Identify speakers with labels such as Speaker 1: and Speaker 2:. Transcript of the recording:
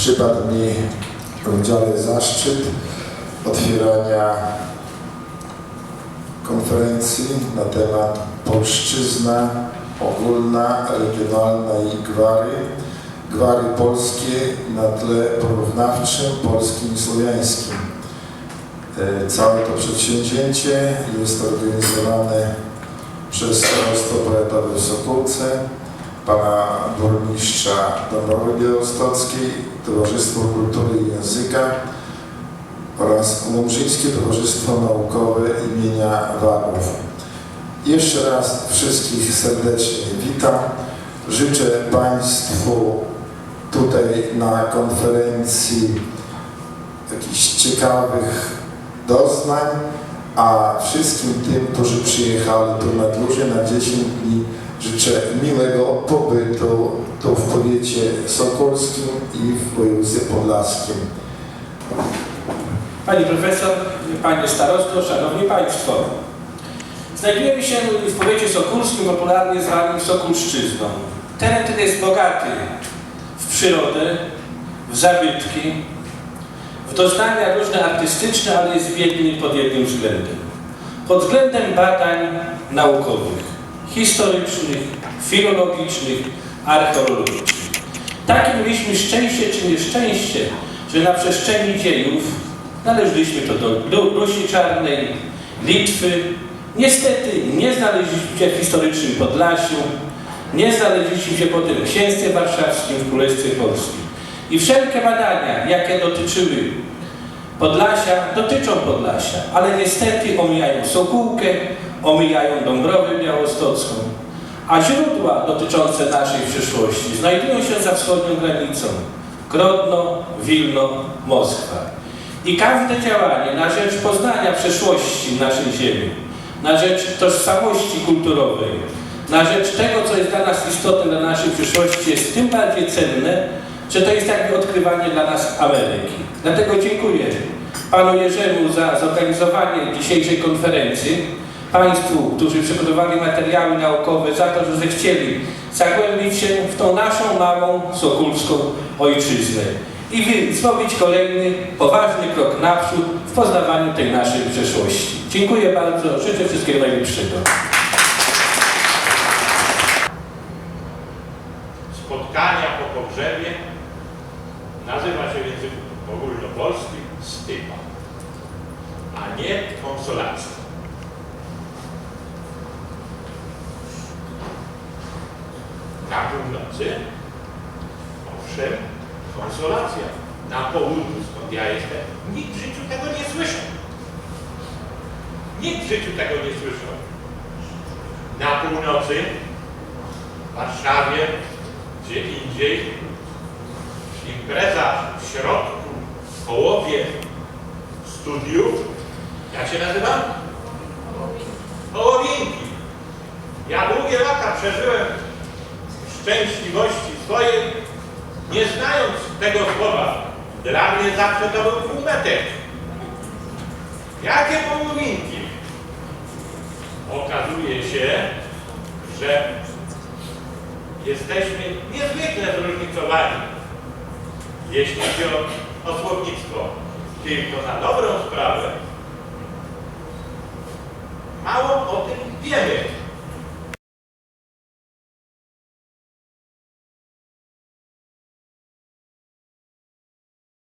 Speaker 1: Przypadł mi w udziale zaszczyt otwierania konferencji na temat polszczyzna ogólna, regionalna i gwary. Gwary polskie na tle porównawczym polskim i słowiańskim. E, Całe to przedsięwzięcie jest organizowane przez Starostwo Powiatowe w Sokółce, pana burmistrza Dąbrowy Białostockiej, Towarzystwo Kultury i Języka oraz Łomżyńskie Towarzystwo Naukowe imienia Wanów. Jeszcze raz wszystkich serdecznie witam. Życzę Państwu tutaj na konferencji jakichś ciekawych doznań, a wszystkim tym, którzy przyjechali tu na dłużej, na 10 dni, życzę miłego pobytu tu w powiecie sokolskim i w województwie podlaskim.
Speaker 2: Pani profesor, panie starosto, szanowni państwo. Znajdujemy się w powiecie sokólskim, popularnie zwanym Sokulszczyzną. Teren ten jest bogaty w przyrodę, w zabytki, w doznania różne artystyczne, ale jest biedny pod jednym względem. Pod względem badań naukowych, historycznych, filologicznych, archeologicznych. Takie mieliśmy szczęście czy nieszczęście, że na przestrzeni dziejów należeliśmy to do Lu- Rusi Czarnej, Litwy. Niestety nie znaleźliśmy się w historycznym Podlasiu, nie znaleźliśmy się potem w Księstwie Warszawskim, w Królestwie Polskim. I wszelkie badania, jakie dotyczyły Podlasia, dotyczą Podlasia, ale niestety omijają Sokółkę, omijają Dąbrowę Białostocką, a źródła dotyczące naszej przyszłości znajdują się za wschodnią granicą. Grodno, Wilno, Moskwa. I każde działanie na rzecz poznania przeszłości naszej ziemi, na rzecz tożsamości kulturowej, na rzecz tego, co jest dla nas istotne dla naszej przyszłości, jest tym bardziej cenne, że to jest jakby odkrywanie dla nas Ameryki. Dlatego dziękuję panu Jerzemu za zorganizowanie dzisiejszej konferencji, państwu, którzy przygotowali materiały naukowe, za to, że zechcieli zagłębić się w tą naszą małą sokulską ojczyznę i wy- zrobić kolejny poważny krok naprzód w poznawaniu tej naszej przeszłości. Dziękuję bardzo, życzę wszystkiego najlepszego.
Speaker 3: spotkania po pogrzebie nazywa się w języku ogólnopolskim stypa, a nie konsolacja. Na północy, owszem, konsolacja. Na południu, skąd ja jestem, nikt w życiu tego nie słyszał. Nikt w życiu tego nie słyszał. Na północy, w Warszawie, gdzie indziej, impreza w środku, w połowie studiów, jak się nazywa? Połowinki. Ja długie lata przeżyłem szczęśliwości swojej, nie znając tego słowa. Dla mnie zawsze to był półmetek. Jakie połowinki? Okazuje się, że jesteśmy niezwykle zróżnicowani, jeśli chodzi o słownictwo. Tylko na dobrą sprawę mało o tym wiemy.